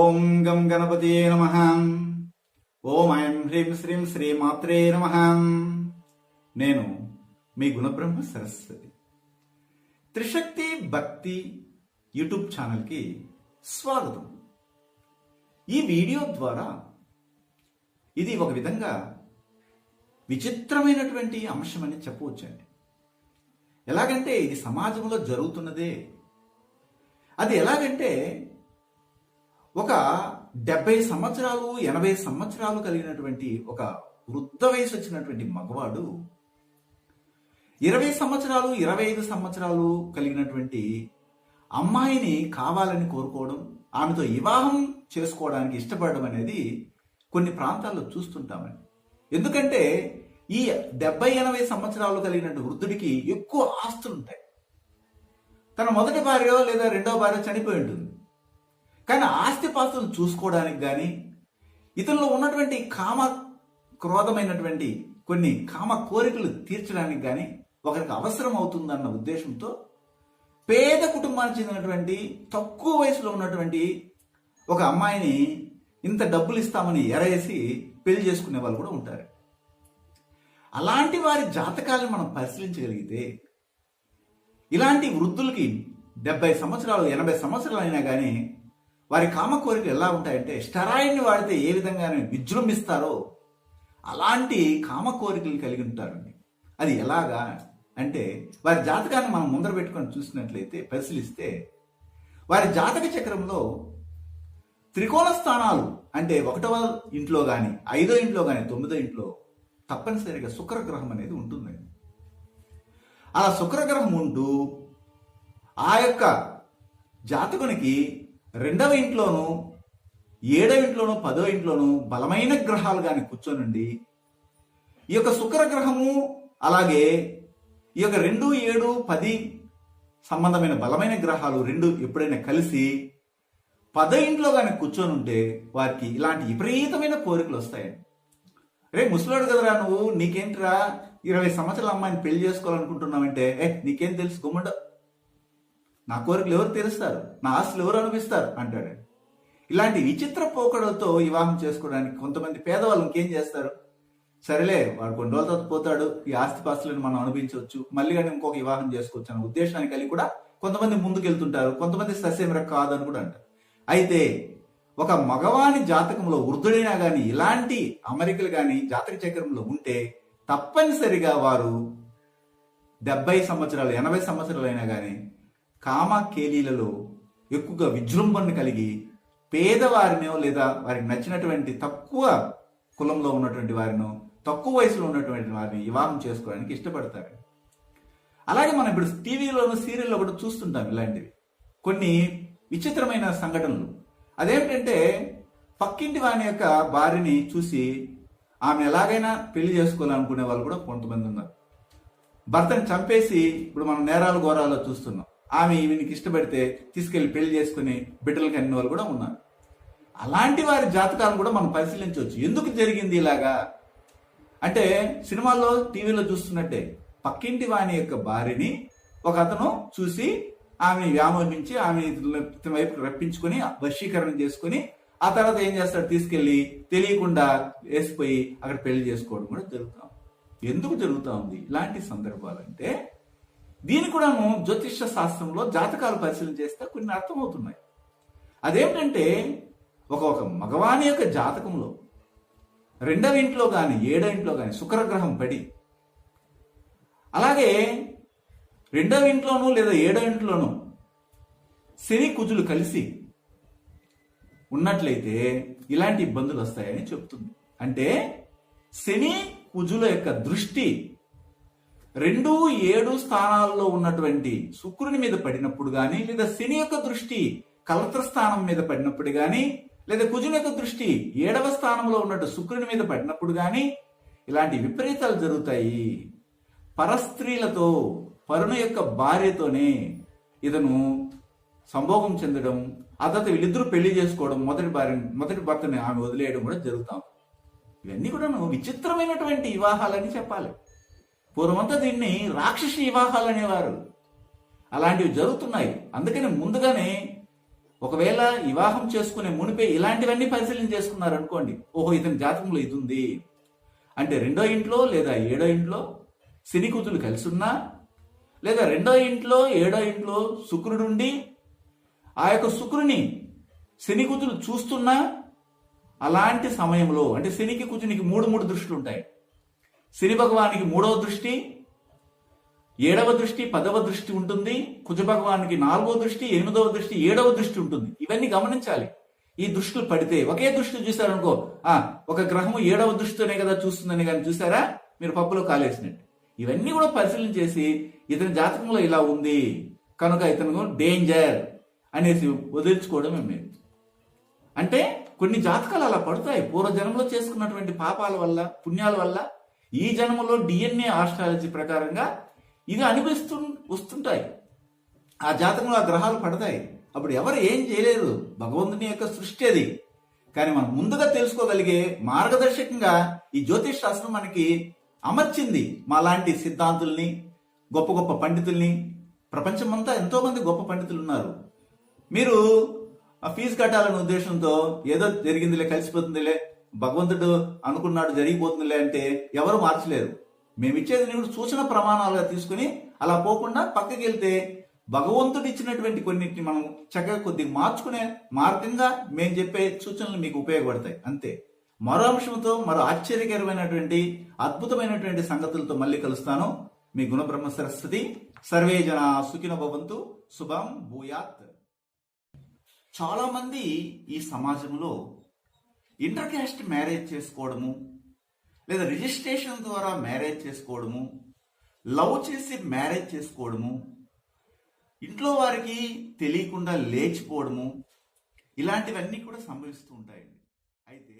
ఓం గం గణపతి నమ. ఓం ఐం హ్రీం శ్రీం శ్రీ మాత్రే నమ. నేను మీ గుణబ్రహ్మ సరస్వతి. త్రిశక్తి భక్తి యూట్యూబ్ ఛానల్కి స్వాగతం. ఈ వీడియో ద్వారా ఇది ఒక విధంగా విచిత్రమైనటువంటి అంశమని చెప్పవచ్చండి. ఎలాగంటే ఇది సమాజంలో జరుగుతున్నదే. అది ఎలాగంటే ఒక డెబ్బై సంవత్సరాలు ఎనభై సంవత్సరాలు కలిగినటువంటి ఒక వృద్ధ వయసు వచ్చినటువంటి మగవాడు ఇరవై సంవత్సరాలు ఇరవై ఐదు సంవత్సరాలు కలిగినటువంటి అమ్మాయిని కావాలని కోరుకోవడం ఆమెతో వివాహం చేసుకోవడానికి ఇష్టపడడం అనేది కొన్ని ప్రాంతాల్లో చూస్తుంటామండి. ఎందుకంటే ఈ డెబ్బై ఎనభై సంవత్సరాలు కలిగినటువంటి వృద్ధుడికి ఎక్కువ ఆస్తులు ఉంటాయి తన మొదటి భార్య లేదా రెండవ భార్య చనిపోయి ఉంటుంది. కానీ ఆస్తిపాస్తులను చూసుకోవడానికి కానీ ఇతనిలో ఉన్నటువంటి కామ క్రోధమైనటువంటి కొన్ని కామ కోరికలు తీర్చడానికి కానీ ఒకరికి అవసరం అవుతుందన్న ఉద్దేశంతో పేద కుటుంబానికి చెందినటువంటి తక్కువ వయసులో ఉన్నటువంటి ఒక అమ్మాయిని ఇంత డబ్బులు ఇస్తామని ఎరేసి పెళ్ళి చేసుకునే వాళ్ళు కూడా ఉంటారు. అలాంటి వారి జాతకాలను మనం పరిశీలించగలిగితే ఇలాంటి వృద్ధులకి డెబ్బై సంవత్సరాలు ఎనభై సంవత్సరాలు అయినా కానీ వారి కామ కోరికలు ఎలా ఉంటాయంటే స్టెరాయిడ్ని వాడితే ఏ విధంగా విజృంభిస్తారో అలాంటి కామ కోరికలు కలిగి ఉంటారండి. అది ఎలాగా అంటే వారి జాతకాన్ని మనం ముందర పెట్టుకొని చూసినట్లయితే పరిశీలిస్తే వారి జాతక చక్రంలో త్రికోణ స్థానాలు అంటే ఒకటవ ఇంట్లో కానీ ఐదో ఇంట్లో కానీ తొమ్మిదో ఇంట్లో తప్పనిసరిగా శుక్రగ్రహం అనేది ఉంటుందండి. అలా శుక్రగ్రహం ఉంటూ ఆ యొక్క జాతకునికి రెండవ ఇంట్లోనూ ఏడవ ఇంట్లోనూ పదో ఇంట్లోనూ బలమైన గ్రహాలు కానీ కూర్చోనండి. ఈ యొక్క శుక్రగ్రహము అలాగే ఈ యొక్క రెండు ఏడు పది సంబంధమైన బలమైన గ్రహాలు రెండు ఎప్పుడైనా కలిసి పదో ఇంట్లో కానీ కూర్చొని ఉంటే వారికి ఇలాంటి విపరీతమైన కోరికలు వస్తాయండి. రే ముసలాడు కదరా నువ్వు? నీకేంటిరా? ఇరవై సంవత్సరాల అమ్మాయిని పెళ్ళి చేసుకోవాలనుకుంటున్నావంటే ఏ నీకేం తెలుసు? నా కోరికలు ఎవరు తెలుస్తారు నా ఆస్తులు ఎవరు అనిపిస్తారు అంటాడు. ఇలాంటి విచిత్ర పోకడలతో వివాహం చేసుకోవడానికి కొంతమంది పేదవాళ్ళు ఇంకేం చేస్తారు? సరేలే వాడు కొన్ని రోజుల తర్వాత పోతాడు. ఈ ఆస్తిపాస్తులను మనం అనుభవించవచ్చు. మళ్ళీ కానీ ఇంకొక వివాహం చేసుకోవచ్చు అనే ఉద్దేశానికి కలిగి కూడా కొంతమంది ముందుకెళ్తుంటారు. కొంతమంది సస్యమర కాదని కూడా అంటారు. అయితే ఒక మగవాని జాతకంలో వృద్ధుడైనా కానీ ఇలాంటి అమరికలు కానీ జాతక చక్రంలో ఉంటే తప్పనిసరిగా వారు డెబ్బై సంవత్సరాలు ఎనభై సంవత్సరాలు అయినా కానీ కామకేలీలలో ఎక్కువగా విజృంభణ కలిగి పేదవారినో లేదా వారికి నచ్చినటువంటి తక్కువ కులంలో ఉన్నటువంటి వారినో తక్కువ వయసులో ఉన్నటువంటి వారిని వివాహం చేసుకోవడానికి ఇష్టపడతారు. అలాగే మనం ఇప్పుడు టీవీలోను సీరియల్లో కూడా చూస్తుంటాం ఇలాంటివి. కొన్ని విచిత్రమైన సంఘటనలు. అదేమిటంటే పక్కింటి వాని యొక్క భార్యని చూసి ఆమె ఎలాగైనా పెళ్ళి చేసుకోవాలనుకునే వాళ్ళు కూడా కొంతమంది ఉన్నారు. భర్తని చంపేసి ఇప్పుడు మనం నేరాలు ఘోరాల్లో చూస్తున్నాం. ఆమె ఈమెనికి ఇష్టపడితే తీసుకెళ్ళి పెళ్ళి చేసుకుని బిడ్డలకి అన్ని వాళ్ళు కూడా ఉన్నారు. అలాంటి వారి జాతకాలను కూడా మనం పరిశీలించవచ్చు. ఎందుకు జరిగింది ఇలాగా? అంటే సినిమాల్లో టీవీలో చూస్తున్నట్టే పక్కింటి వాని యొక్క భార్యని ఒక అతను చూసి ఆమె వ్యామోహించి ఆమె ఇతని వైపు రప్పించుకొని వశీకరణ చేసుకుని ఆ తర్వాత ఏం చేస్తాడు? తీసుకెళ్ళి తెలియకుండా వేసిపోయి అక్కడ పెళ్ళి చేసుకోవడం కూడా జరుగుతాం ఎందుకు జరుగుతూ ఉంది? ఇలాంటి సందర్భాలంటే దీని కూడాను జ్యోతిష శాస్త్రంలో జాతకాలు పరిశీలన చేస్తే కొన్ని అర్థమవుతున్నాయి. అదేమిటంటే ఒక ఒక మగవాని యొక్క జాతకంలో రెండవ ఇంట్లో కానీ ఏడో ఇంట్లో కానీ శుక్రగ్రహం పడి అలాగే రెండవ ఇంట్లోనూ లేదా ఏడో ఇంట్లోనూ శని కుజులు కలిసి ఉన్నట్లయితే ఇలాంటి ఇబ్బందులు వస్తాయని చెప్తుంది. అంటే శని కుజుల యొక్క దృష్టి రెండు ఏడు స్థానాల్లో ఉన్నటువంటి శుక్రుని మీద పడినప్పుడు గాని లేదా శని యొక్క దృష్టి కలత్ర స్థానం మీద పడినప్పుడు గాని లేదా కుజుని యొక్క దృష్టి ఏడవ స్థానంలో ఉన్నట్టు శుక్రుని మీద పడినప్పుడు గాని ఇలాంటి విపరీతాలు జరుగుతాయి. పరస్త్రీలతో పరుణ యొక్క భార్యతోనే ఇతను సంభోగం చెందడం ఆ తర్వాత వీళ్ళిద్దరూ పెళ్ళి చేసుకోవడం మొదటి భార్య మొదటి భర్తని ఆమె వదిలేయడం కూడా జరుగుతాం ఇవన్నీ కూడా విచిత్రమైనటువంటి వివాహాలని చెప్పాలి. పూర్వమంతా దీన్ని రాక్షసి వివాహాలు అనేవారు. అలాంటివి జరుగుతున్నాయి. అందుకని ముందుగానే ఒకవేళ వివాహం చేసుకునే మునిపే ఇలాంటివన్నీ పరిశీలన చేసుకున్నారు అనుకోండి. ఓహో ఇతని జాతకంలో ఇది ఉంది అంటే రెండో ఇంట్లో లేదా ఏడో ఇంట్లో శని కూతులు కలిసి ఉన్నా లేదా రెండో ఇంట్లో ఏడో ఇంట్లో శుక్రుడుండి ఆ యొక్క శుక్రుని శని కూతులు చూస్తున్నా అలాంటి సమయంలో అంటే శనికి కూతునికి మూడు మూడు దృష్టిలు ఉంటాయి శని భగవానికి మూడవ దృష్టి ఏడవ దృష్టి పదవ దృష్టి ఉంటుంది. కుజ భగవానికి నాలుగవ దృష్టి ఎనిమిదవ దృష్టి ఏడవ దృష్టి ఉంటుంది. ఇవన్నీ గమనించాలి. ఈ దృష్టిలు పడితే ఒకే దృష్టి చూశారనుకో ఆ ఒక గ్రహము ఏడవ దృష్టితోనే కదా చూస్తుందని కానీ చూసారా మీరు పప్పులో కాలేసినట్టు. ఇవన్నీ కూడా పరిశీలన చేసి ఇతని జాతకంలో ఇలా ఉంది కనుక ఇతను డేంజర్ అనేసి వదిలించుకోవడమే మేము అంటే కొన్ని జాతకాలు అలా పడతాయి. పూర్వజన్మలో చేసుకున్నటువంటి పాపాల వల్ల పుణ్యాల వల్ల ఈ జన్మలో డిఎన్ఏ ఆస్ట్రాలజీ ప్రకారంగా ఇది అనిపిస్తు వస్తుంటాయి. ఆ జాతకంలో ఆ గ్రహాలు పడతాయి. అప్పుడు ఎవరు ఏం చేయలేరు భగవంతుని యొక్క సృష్టి అది. కానీ మనం ముందుగా తెలుసుకోగలిగే మార్గదర్శకంగా ఈ జ్యోతిష్ శాస్త్రం మనకి అమర్చింది. మా లాంటి సిద్ధాంతుల్ని గొప్ప గొప్ప పండితుల్ని ప్రపంచమంతా ఎంతోమంది గొప్ప పండితులు ఉన్నారు. మీరు ఆ ఫీజు కట్టాలనే ఉద్దేశంతో ఏదో జరిగిందిలే కలిసిపోతుందిలే భగవంతుడు అనుకున్నాడు జరిగిపోతుందిలే అంటే ఎవరు మార్చలేరు. మేము ఇచ్చేది సూచన ప్రమాణాలుగా తీసుకుని అలా పోకుండా పక్కకి వెళ్తే భగవంతుడు ఇచ్చినటువంటి కొన్నిటిని మనం చక్కగా కొద్దిగా మార్చుకునే మార్గంగా మేము చెప్పే సూచనలు మీకు ఉపయోగపడతాయి. అంతే. మరో అంశంతో మరో ఆశ్చర్యకరమైనటువంటి అద్భుతమైనటువంటి సంగతులతో మళ్ళీ కలుస్తాను. మీ గుణబ్రహ్మ సరస్వతి సర్వే జన సుఖిన భవంతు శుభం భూయాత్. చాలా మంది ఈ సమాజంలో ఇంటర్ క్యాస్ట్ మ్యారేజ్ చేసుకోవడము లేదా రిజిస్ట్రేషన్ ద్వారా మ్యారేజ్ చేసుకోవడము లవ్ చేసి మ్యారేజ్ చేసుకోవడము ఇంట్లో వారికి తెలియకుండా లేచిపోవడము ఇలాంటివన్నీ కూడా సంభవిస్తూ ఉంటాయండి. అయితే